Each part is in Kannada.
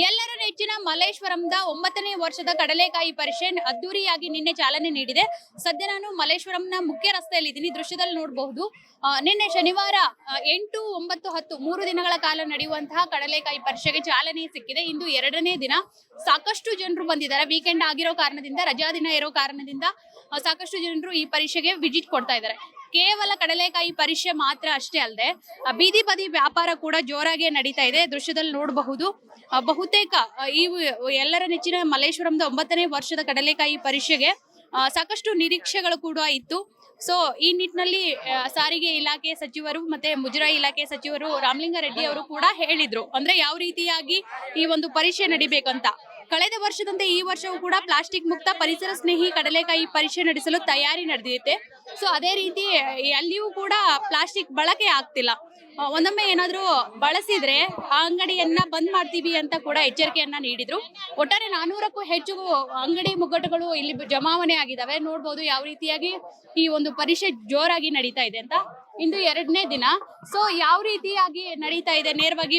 ಎಲ್ಲರ ನೆಚ್ಚಿನ ಮಲ್ಲೇಶ್ವರಂದ ಒಂಬತ್ತನೇ ವರ್ಷದ ಕಡಲೆಕಾಯಿ ಪರಿಷೆ ಅದ್ದೂರಿಯಾಗಿ ನಿನ್ನೆ ಚಾಲನೆ ನೀಡಿದೆ. ಸದ್ಯ ನಾನು ಮಲ್ಲೇಶ್ವರಂನ ಮುಖ್ಯ ರಸ್ತೆಯಲ್ಲಿ ಇದ್ದೀನಿ ದೃಶ್ಯದಲ್ಲಿ ನೋಡಬಹುದು. ನಿನ್ನೆ ಶನಿವಾರ ಎಂಟು ಒಂಬತ್ತು ಹತ್ತು ಮೂರು ದಿನಗಳ ಕಾಲ ನಡೆಯುವಂತಹ ಕಡಲೆಕಾಯಿ ಪರಿಷೆಗೆ ಚಾಲನೆ ಸಿಕ್ಕಿದೆ. ಇಂದು ಎರಡನೇ ದಿನ. ಸಾಕಷ್ಟು ಜನರು ಬಂದಿದ್ದಾರೆ. ವೀಕೆಂಡ್ ಆಗಿರೋ ಕಾರಣದಿಂದ ರಜಾ ದಿನ ಇರೋ ಕಾರಣದಿಂದ ಸಾಕಷ್ಟು ಜನರು ಈ ಪರೀಕ್ಷೆಗೆ ವಿಸಿಟ್ ಕೊಡ್ತಾ ಇದ್ದಾರೆ. ಕೇವಲ ಕಡಲೆಕಾಯಿ ಪರೀಕ್ಷೆ ಮಾತ್ರ ಅಷ್ಟೇ ಅಲ್ಲದೆ ಬೀದಿ ಬದಿ ವ್ಯಾಪಾರ ಕೂಡ ಜೋರಾಗಿ ನಡೀತಾ ಇದೆ. ದೃಶ್ಯದಲ್ಲಿ ನೋಡಬಹುದು. ಬಹುತೇಕ ಆ, ಈ ಎಲ್ಲರ ನೆಚ್ಚಿನ ಮಲ್ಲೇಶ್ವರಂದ ಒಂಬತ್ತನೇ ವರ್ಷದ ಕಡಲೆಕಾಯಿ ಪರೀಕ್ಷೆಗೆ ಸಾಕಷ್ಟು ನಿರೀಕ್ಷೆಗಳು ಕೂಡ ಇತ್ತು. ಸೊ ಈ ನಿಟ್ಟಿನಲ್ಲಿ ಸಾರಿಗೆ ಇಲಾಖೆ ಸಚಿವರು ಮತ್ತೆ ಮುಜರಾಯಿ ಇಲಾಖೆ ಸಚಿವರು ರಾಮಲಿಂಗಾರೆಡ್ಡಿ ಅವರು ಕೂಡ ಹೇಳಿದ್ರು. ಅಂದ್ರೆ ಯಾವ ರೀತಿಯಾಗಿ ಈ ಒಂದು ಪರೀಕ್ಷೆ ನಡಿಬೇಕಂತ. ಕಳೆದ ವರ್ಷದಂತೆ ಈ ವರ್ಷವೂ ಕೂಡ ಪ್ಲಾಸ್ಟಿಕ್ ಮುಕ್ತ ಪರಿಸರ ಸ್ನೇಹಿ ಕಡಲೆಕಾಯಿ ಪರೀಕ್ಷೆ ನಡೆಸಲು ತಯಾರಿ ನಡೆದಿದೆ. ಸೊ ಅದೇ ರೀತಿ ಅಲ್ಲಿಯೂ ಕೂಡ ಪ್ಲಾಸ್ಟಿಕ್ ಬಳಕೆ ಆಗ್ತಿಲ್ಲ. ಒಂದೊಮ್ಮೆ ಏನಾದರೂ ಬಳಸಿದ್ರೆ ಆ ಅಂಗಡಿಯನ್ನ ಬಂದ್ ಮಾಡ್ತೀವಿ ಅಂತ ಕೂಡ ಎಚ್ಚರಿಕೆಯನ್ನ ನೀಡಿದ್ರು. ಒಟ್ಟಾರೆ ನಾನೂರಕ್ಕೂ ಹೆಚ್ಚು ಅಂಗಡಿ ಮುಗ್ಗಟ್ಟುಗಳು ಇಲ್ಲಿ ಜಮಾವಣೆ ಆಗಿದ್ದಾವೆ. ನೋಡ್ಬೋದು ಯಾವ ರೀತಿಯಾಗಿ ಈ ಒಂದು ಪರಿಷೆ ಜೋರಾಗಿ ನಡೀತಾ ಇದೆ ಅಂತ ಇಂದು ಎರಡನೇ ದಿನ. ಸೊ ಯಾವ ರೀತಿಯಾಗಿ ನಡೀತಾ ಇದೆ? ನೇರವಾಗಿ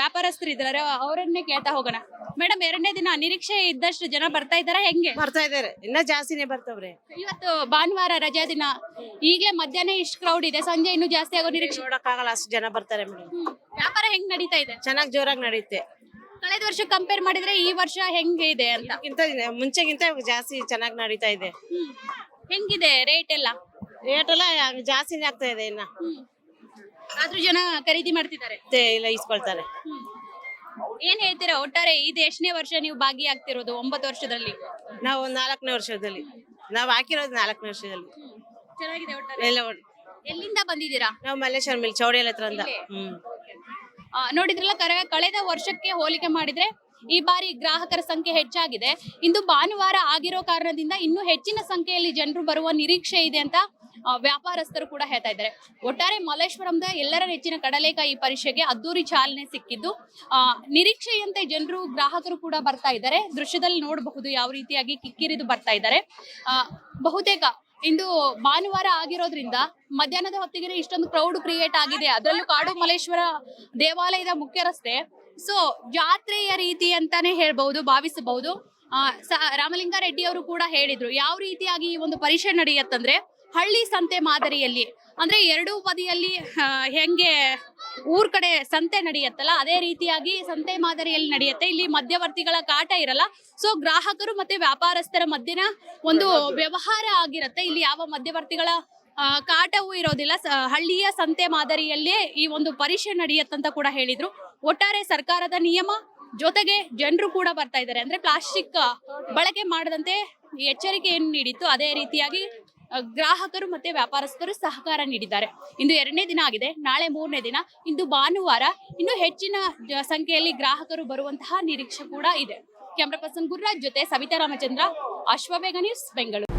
ವ್ಯಾಪಾರಸ್ಥರು ಇದ್ದಾರೆ. ಅವರನ್ನೇ ಕೇಳ್ತಾ ಹೋಗೋಣ. ಮೇಡಮ್ ಎರಡನೇ ದಿನ ನಿರೀಕ್ಷೆ ಇದ್ದಷ್ಟು ಜನ ಬರ್ತಾ ಇದಾರೆ ಹೆಂಗೆ? ಬರ್ತಾ ಇದಾರೆ ಇನ್ನ ಜಾಸ್ತಿನೇ ಬರ್ತವ್ರೆ. ಇವತ್ತು ಭಾನುವಾರ ರಜಾ ದಿನ. ಈಗಲೇ ಮಧ್ಯಾಹ್ನ ಇಷ್ಟು ಕ್ರೌಡ್ ಇದೆ. ಸಂಜೆ ಇನ್ನು ಜಾಸ್ತಿ ಆಗೋ ನಿರೀಕ್ಷೆ ನೋಡಕ್ಕಾಗಲ್ಲ ಅಷ್ಟು ಜನ ಬರ್ತಾರೆ ಮೇಡಮ್. ವ್ಯಾಪಾರ ಹೆಂಗ್ ನಡೀತಾ ಇದೆ? ಚೆನ್ನಾಗಿ ಜೋರಾಗಿ ನಡೆಯುತ್ತೆ ಕಳೆದ ವರ್ಷ ಕಂಪೇರ್ ಮಾಡಿದ್ರೆ ಈ ವರ್ಷ ಹೆಂಗೆ ಇದೆ ಅಂತ. ಮುಂಚೆಗಿಂತ ಜಾಸ್ತಿ ಚೆನ್ನಾಗಿ ನಡೀತಾ ಇದೆ. ಹೆಂಗಿದೆ ರೇಟ್ ಎಲ್ಲ? ರೇಟ್ ಎಲ್ಲ ಜಾಸ್ತಿ ಆಗ್ತಾ ಇದೆ ಇನ್ನ. ಆದ್ರೂ ಜನ ಖರೀದಿ ಮಾಡ್ತಿದ್ದಾರೆ. ಮತ್ತೆ ಇಲ್ಲ ಇಸ್ಕೊಳ್ತಾರೆ ಏನ್ ಹೇಳ್ತೀರಾ ಒಟ್ಟಾರೆ ಇದು ಎಷ್ಟನೇ ವರ್ಷ ನೀವು ಭಾಗಿಯಾಗ್ತಿರೋದು ಒಂಬತ್ತು ವರ್ಷದಲ್ಲಿ? ನಾವು ನಾಲ್ಕನೇ ವರ್ಷದಲ್ಲಿ. ನಾವು ಹಾಕಿರೋದು ನಾಲ್ಕನೇ ವರ್ಷದಲ್ಲಿ. ಚೆನ್ನಾಗಿದೆ ಒಟ್ಟಾರೆ? ಎಲ್ಲ ಒಡ್- ಎಲ್ಲಿಂದ ಬಂದಿದ್ದೀರಾ? ನಾವು ಮಲ್ಲೇಶ್ವರ ಮಿಲ್ ಚೌಡಿಯಲ್ಲಿ ಹತ್ರ ಅಂದ ಹ್ಮ್. ಆ, ನೋಡಿದ್ರಲ್ಲ ಕರೆ ಕಳೆದ ವರ್ಷಕ್ಕೆ ಹೋಲಿಕೆ ಮಾಡಿದ್ರೆ ಈ ಬಾರಿ ಗ್ರಾಹಕರ ಸಂಖ್ಯೆ ಹೆಚ್ಚಾಗಿದೆ. ಇಂದು ಭಾನುವಾರ ಆಗಿರೋ ಕಾರಣದಿಂದ ಇನ್ನೂ ಹೆಚ್ಚಿನ ಸಂಖ್ಯೆಯಲ್ಲಿ ಜನರು ಬರುವ ನಿರೀಕ್ಷೆ ಇದೆ ಅಂತ ವ್ಯಾಪಾರಸ್ಥರು ಕೂಡ ಹೇಳ್ತಾ ಇದ್ದಾರೆ. ಒಟ್ಟಾರೆ ಮಲ್ಲೇಶ್ವರಂದ ಎಲ್ಲರ ನೆಚ್ಚಿನ ಕಡಲೆಕಾಯಿ ಪರೀಕ್ಷೆಗೆ ಅದ್ದೂರಿ ಚಾಲನೆ ಸಿಕ್ಕಿದ್ದು. ನಿರೀಕ್ಷೆಯಂತೆ ಜನರು, ಗ್ರಾಹಕರು ಕೂಡ ಬರ್ತಾ ಇದ್ದಾರೆ. ದೃಶ್ಯದಲ್ಲಿ ನೋಡಬಹುದು ಯಾವ ರೀತಿಯಾಗಿ ಕಿಕ್ಕಿರಿದು ಬರ್ತಾ ಇದ್ದಾರೆ. ಬಹುತೇಕ ಇಂದು ಭಾನುವಾರ ಆಗಿರೋದ್ರಿಂದ ಮಧ್ಯಾಹ್ನದ ಹೊತ್ತಿಗೆ ಇಷ್ಟೊಂದು ಕ್ರೌಡ್ ಕ್ರಿಯೇಟ್ ಆಗಿದೆ. ಅದರಲ್ಲೂ ಕಾಡು ಮಲ್ಲೇಶ್ವರ ದೇವಾಲಯದ ಮುಖ್ಯ ರಸ್ತೆ. ಸೊ ಜಾತ್ರೆಯ ರೀತಿ ಅಂತಾನೆ ಹೇಳ್ಬಹುದು, ಭಾವಿಸಬಹುದು. ರಾಮಲಿಂಗಾರೆಡ್ಡಿ ಅವರು ಕೂಡ ಹೇಳಿದ್ರು, ಯಾವ ರೀತಿಯಾಗಿ ಈ ಒಂದು ಪರೀಕ್ಷೆ ನಡೆಯತ್ತಂದ್ರೆ ಹಳ್ಳಿ ಸಂತೆ ಮಾದರಿಯಲ್ಲಿ, ಅಂದ್ರೆ ಎರಡೂ ಬದಿಯಲ್ಲಿ ಹೆಂಗೆ ಊರ್ ಕಡೆ ಸಂತೆ ನಡೆಯತ್ತಲ್ಲ, ಅದೇ ರೀತಿಯಾಗಿ ಸಂತೆ ಮಾದರಿಯಲ್ಲಿ ನಡೆಯುತ್ತೆ. ಇಲ್ಲಿ ಮಧ್ಯವರ್ತಿಗಳ ಕಾಟ ಇರಲ್ಲ ಸೊ ಗ್ರಾಹಕರು ಮತ್ತೆ ವ್ಯಾಪಾರಸ್ಥರ ಮಧ್ಯನ ಒಂದು ವ್ಯವಹಾರ ಆಗಿರತ್ತೆ. ಇಲ್ಲಿ ಯಾವ ಮಧ್ಯವರ್ತಿಗಳ ಕಾಟವೂ ಇರೋದಿಲ್ಲ. ಹಳ್ಳಿಯ ಸಂತೆ ಮಾದರಿಯಲ್ಲೇ ಈ ಒಂದು ಪರೀಕ್ಷೆ ನಡೆಯತ್ತಂತ ಕೂಡ ಹೇಳಿದ್ರು. ಒಟ್ಟಾರೆ ಸರ್ಕಾರದ ನಿಯಮ, ಜೊತೆಗೆ ಜನರು ಕೂಡ ಬರ್ತಾ ಇದ್ದಾರೆ. ಅಂದ್ರೆ ಪ್ಲಾಸ್ಟಿಕ್ ಬಳಕೆ ಮಾಡದಂತೆ ಎಚ್ಚರಿಕೆಯನ್ನು ನೀಡಿತ್ತು. ಅದೇ ರೀತಿಯಾಗಿ ಗ್ರಾಹಕರು ಮತ್ತೆ ವ್ಯಾಪಾರಸ್ಥರು ಸಹಕಾರ ನೀಡಿದ್ದಾರೆ. ಇಂದು ಎರಡನೇ ದಿನ ಆಗಿದೆ. ನಾಳೆ ಮೂರನೇ ದಿನ. ಇಂದು ಭಾನುವಾರ. ಇನ್ನು ಹೆಚ್ಚಿನ ಸಂಖ್ಯೆಯಲ್ಲಿ ಗ್ರಾಹಕರು ಬರುವಂತಹ ನಿರೀಕ್ಷೆ ಕೂಡ ಇದೆ. ಕ್ಯಾಮ್ರಾ ಪರ್ಸನ್ ಗುರುರಾಜ್ ಜೊತೆ ಸವಿತಾ ರಾಮಚಂದ್ರ ಅಶ್ವಬೇಗ ನ್ಯೂಸ್, ಬೆಂಗಳೂರು.